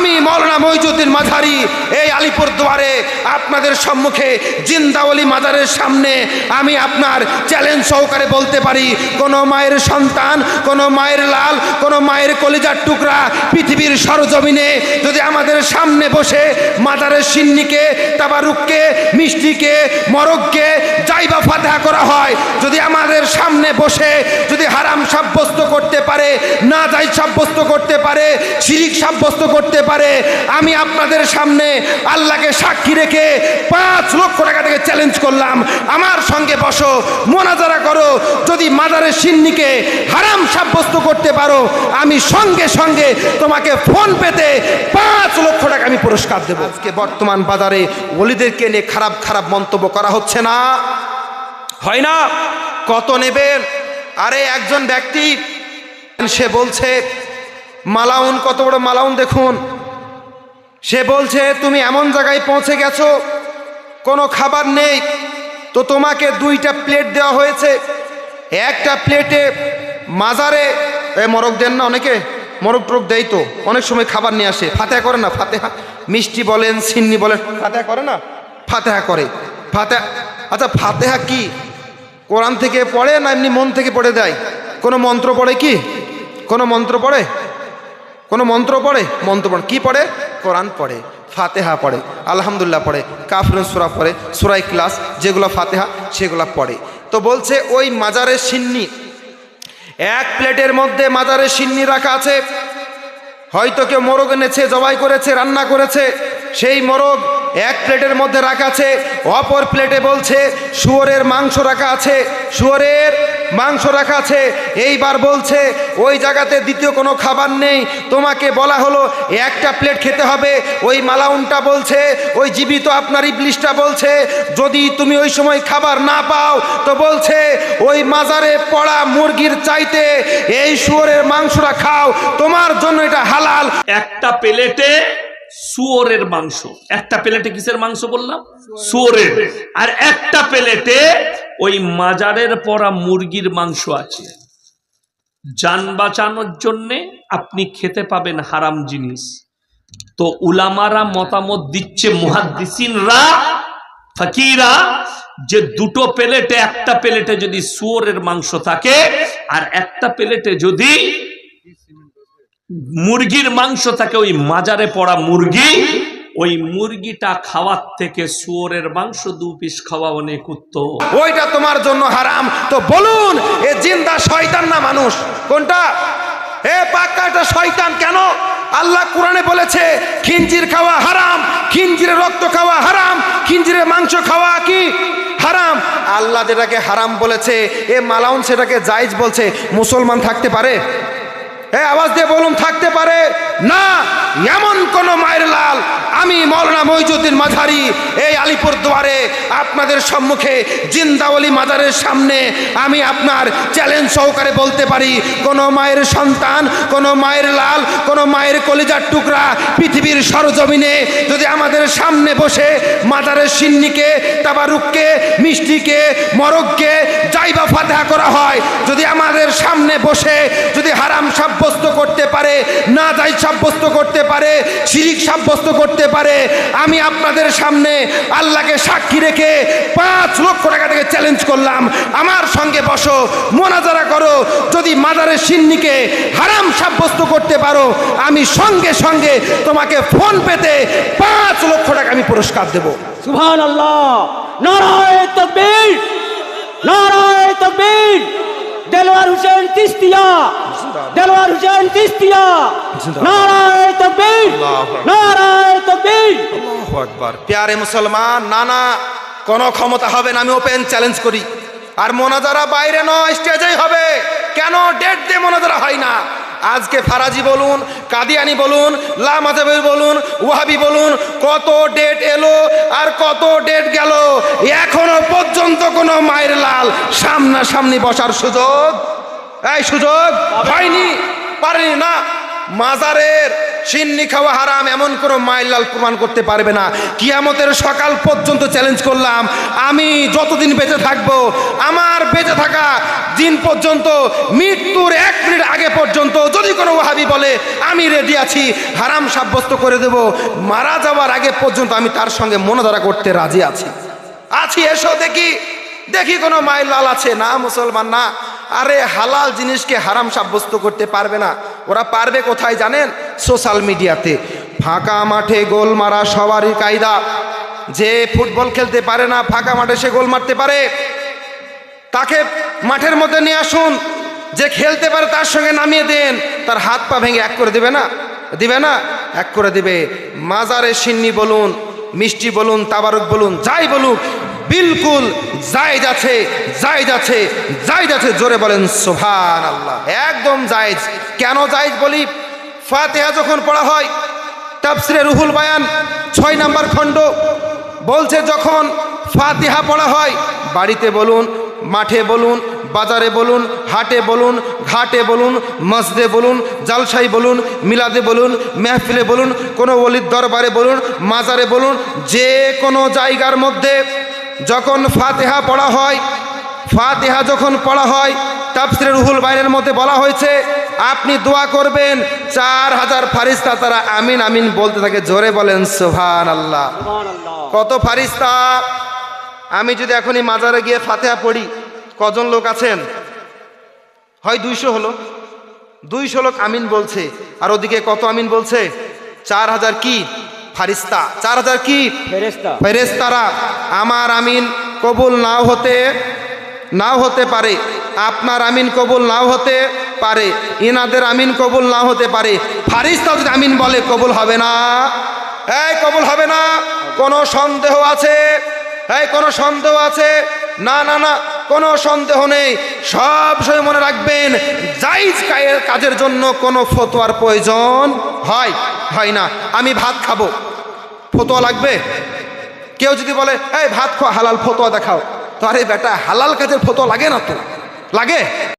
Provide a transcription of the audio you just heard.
আমি মৌলানা মইজুদ্দিন মাঝারি এই আলিপুর দুয়ারে আপনাদের সম্মুখে জিন্দাওয়ালি মাজারের সামনে আমি আপনার চ্যালেঞ্জ সহকারে বলতে পারি, কোনো মায়ের সন্তান, কোনো মায়ের লাল, কোনো মায়ের কলিজার টুকরা পৃথিবীর সরজমিনে যদি আমাদের সামনে বসে মাজারের সিন্নিকে, তাবারুককে, মিষ্টিকে মরককে যাই বা ফাতেহা করা হয়, যদি আমাদের সামনে বসে যদি হারাম সাব্যস্ত করতে পারে, না যাই সাব্যস্ত করতে পারে, শিরিক সাব্যস্ত করতে পারে আমি আপনাদের সামনে আল্লাহকে সাক্ষী রেখে পাঁচ লক্ষ টাকা থেকে চ্যালেঞ্জ করলাম। আমার সঙ্গে বসো, মোনাজারা করো, যদি মাদারের সিন্নিকে হারাম সাব্যস্ত করতে পারো, আমি সঙ্গে সঙ্গে তোমাকে ফোন পেতে পাঁচ লক্ষ টাকা আমি পুরস্কার দেবো। আজকে বর্তমান বাজারে ওলিদেরকে নিয়ে খারাপ খারাপ মন্তব্য করা হচ্ছে না। হয় না? কত নেবেন? আরে একজন ব্যক্তি, সে বলছে, মালাউন, কত বড় মালাউন দেখুন। সে বলছে, তুমি এমন জায়গায় পৌঁছে গেছো, কোনো খাবার নেই, তো তোমাকে দুইটা প্লেট দেওয়া হয়েছে। একটা প্লেটে মাজারে মরক দেন না অনেকে মরক টরক দেয় তো, অনেক সময় খাবার নিয়ে আসে, ফাতেহা করে না, ফাতেহা, মিষ্টি বলেন, সিন্নি বলেন, ফাতেহা করে না? ফাতেহা করে, ফাতেহা আচ্ছা ফাতেহা কি? কোরআন থেকে পড়ে না এমনি মন থেকে পড়ে দেয় কোনো মন্ত্র পড়ে কি? কোনো মন্ত্র পড়ে? কোনো মন্ত্র পড়ে? মন্ত্র পড়ে। কী পড়ে? কোরআন পড়ে, ফাতেহা পড়ে, আলহামদুলিল্লাহ পড়ে, কাফরুন সুরা পড়ে সুরাই ক্লাস যেগুলো ফাতেহা, সেগুলো পড়ে। তো বলছে ওই মাজারের সিন্নি, এক প্লেটের মধ্যে মাজারের সিন্নি রাখা আছে। হয়তো কেউ মোরগ এনেছে, জবাই করেছে, রান্না করেছে, সেই মোরগ এক প্লেটের মধ্যে রাখা আছে। অপর প্লেটে বলছে, শুয়োরের মাংস রাখা আছে। শুয়োরের মাংস রাখা আছে। এইবার বলছে, ওই জায়গাতে দ্বিতীয় কোনো খাবার নেই। তোমাকে বলা হলো, একটা প্লেট খেতে হবে। ওই মালাউনটা বলছে, ওই জীবিত আপনার ইবলিশটা বলছে, যদি তুমি ওই সময় খাবার না পাও, তো বলছে, ওই মাজারে পড়া মুরগির চাইতে এই শুয়োরের মাংসটা খাও। তোমার জন্য এটা হালাল। একটা প্লেটে শুয়োরের মাংস। একটা প্লেটে কিসের মাংস বললাম? শুয়োরের। আর একটা প্লেটে ওই মাজারের পরা মুরগির মাংস আছে। যান বাঁচানোর জন্যে আপনি খেতে পাবেন হারাম জিনিস। তো উলামারা মতামত দিচ্ছে, মুহাদ্দিসিনরা, ফকিরা, যে দুটো প্লেটে, একটা প্লেটে যদি শুয়োরের মাংস থাকে, আর একটা প্লেটে যদি মুরগির মাংস থাকে ওই মাজারে পড়া মুরগি, ওই মুরগিটা খাওয়ার থেকে শুয়োরের মাংস দু পিস খাওয়া অনেক উত্তম। ওইটা তোমার জন্য হারাম। তো বলুন, এ জিন্দা শয়তান না মানুষ? কোনটা? এ পাক্কাটা শয়তান কেন? আল্লাহ কোরআনে বলেছে, খিঞ্জির খাওয়া হারাম খিঞ্জিরের রক্ত খাওয়া হারাম খিঞ্জিরের মাংস খাওয়া কি হারাম? আল্লাহ যেটাকে হারাম বলেছে, এ মালাউন সেটাকে জায়েজ বলছে, মুসলমান থাকতে পারে? এ আওয়াজ দিয়ে বলুন, থাকতে পারে? না, এমন কোন মায়ের লাল। আমি মৌলানা মইজুদ্দিন মাঝারি, এই আলিপুর দুয়ারে আপনাদের সম্মুখে জিন্দাওয়ালি মাজারের সামনে আমি আপনার চ্যালেঞ্জ সহকারে বলতে পারি, কোনো মায়ের সন্তান, কোনো মায়ের লাল, কোনো মায়ের কলিজার টুকরা পৃথিবীর সরজমিনে যদি আমাদের সামনে বসে মাজারের সিন্নিকে, তাবারুককে, মিষ্টিকে মরককে যাইবা ফাতেহা করা হয়, যদি আমাদের সামনে বসে যদি হারাম সাব্যস্ত করতে পারে, না যাই সাব্যস্ত করতে পারে, শিরিক সাব্যস্ত করতে পারে, আমি আপনাদের সামনে আল্লাহকে সাক্ষী রেখে পাঁচ লক্ষ টাকা থেকে চ্যালেঞ্জ করলাম। আমার সঙ্গে বসো, মোনাজারা করো, যদি মাজারের সিন্নিকে হারাম সাব্যস্ত করতে পারো, আমি সঙ্গে সঙ্গে তোমাকে ফোন পেতে পাঁচ লক্ষ টাকা আমি পুরস্কার দেবো। সুবহান আল্লাহ নারায় তকবীর নারায় তকবীর। দেলওয়ার হুসেন তিস্তিয়া। দেলোয়ার হুসেন তিস্তিয়া। নারায় তকবীর। নারায় তকবীর। আল্লাহু আকবার। প্যারে মুসলমান নানা কোন কোনো ক্ষমতা হবে না আমি ওপেন চ্যালেঞ্জ করি। আর মোনাজারা বাইরে নয় স্টেজেই হবে। কেন ডেট দিয়ে মোনাজারা হয় না? আজকে ফারাজি বলুন, কাদিয়ানি বলুন লামাজাবি বলুন, ওয়াহাবি বলুন, কত ডেট এলো আর কত ডেট গেল? এখনও পর্যন্ত কোনো মায়ের লাল সামনাসামনি বসার সুযোগ? এই সুযোগ হয়নি, পারেনি না। মাজারের সিন্নি খাওয়া হারাম, এমন কোনো মাইলাল প্রমাণ করতে পারবে না। কিয়ামতের সকাল পর্যন্ত চ্যালেঞ্জ করলাম। আমি যতদিন বেঁচে থাকব, আমার বেঁচে থাকা দিন পর্যন্ত মৃত্যুর এক ওহাবি বলে, আমি রেডি আছি, হারাম সাব্যস্ত করে দেব। মারা যাওয়ার আগে পর্যন্ত আমি তার সঙ্গে মনোধারা করতে রাজি আছি। আছি, এসো দেখি। দেখি কোনো মাইলাল আছে না মুসলমান না। আরে, হালাল জিনিসকে হারাম সাব্যস্ত করতে পারবে না। ওরা পারবে কোথায় জানেন? সোশ্যাল মিডিয়াতে। ফাঁকা মাঠে গোল মারা সবারই কায়দা। যে ফুটবল খেলতে পারে না, ফাঁকা মাঠে সে গোল মারতে পারে। তাকে মাঠের মধ্যে নিয়ে আসুন। যে খেলতে পারে তার সঙ্গে নামিয়ে দেন। তার হাত পা ভেঙে এক করে দেবে না? দিবে না? এক করে দিবে। মাজারে সিন্নি বলুন, মিষ্টি বলুন, তাবারক বলুন, যাই বলুন বিলকুল জায়জ আছে জায়জ আছে জায়জ আছে। জোরে বলেন সোভান আল্লাহ একদম জায়জ। কেন জায়জ বলি? ফাতেহা যখন পড়া হয়, তাফসিরে রুহুল বায়ান, ছয় নাম্বার খণ্ড, বলছে যখন ফাতিহা পড়া হয়, বাড়িতে বলুন, মাঠে বলুন বাজারে বলুন হাটে বলুন ঘাটে বলুন মসদে বলুন জালসাই বলুন মিলাদে বলুন মেহফিলে বলুন কোনো অলির দরবারে বলুন মাজারে বলুন যে কোনো জায়গার মধ্যে যখন ফাতেহা পড়া হয় ফাতেহা যখন পড়া হয় তাফসিরে রুহুল বাইনের মধ্যে বলা হয়েছে আপনি দোয়া করবেন চার হাজার ফারিস্তা তারা আমিন আমিন বলতে থাকে জোরে বলেন সোহান আল্লাহ কত ফারিস্তা? আমি যদি এখনই মাজারে গিয়ে ফাতেহা পড়ি কজন লোক আছেন? হয় দুইশো হলো? দুইশো লোক আমিন বলছে। আর ওদিকে কত আমিন বলছে? চার হাজার কি? ফারিস্তা। চার হাজার কি? ফেরেস্তারা আমার আমিন কবুল নাও হতে নাও হতে পারে। আপনার আমিন কবুল নাও হতে পারে। ইনাদের আমিন কবুল নাও হতে পারে। ফারিস্তা যদি আমিন বলে কবুল হবে না? এই কবুল হবে না। কোনো সন্দেহ আছে? এই, কোনো সন্দেহ আছে? না না না, কোনো সন্দেহ নেই। সব সময় মনে রাখবেন জাইজ কাজের জন্য কোনো ফতোয়ার প্রয়োজন হয় হয় না। আমি ভাত খাব। ফতোয়া লাগবে? কেউ যদি বলে, এই, ভাত খাওয়া হালাল ফতোয়া দেখাও। তো আরে বেটা, হালাল কাজের ফতোয়া লাগে না তো? লাগে?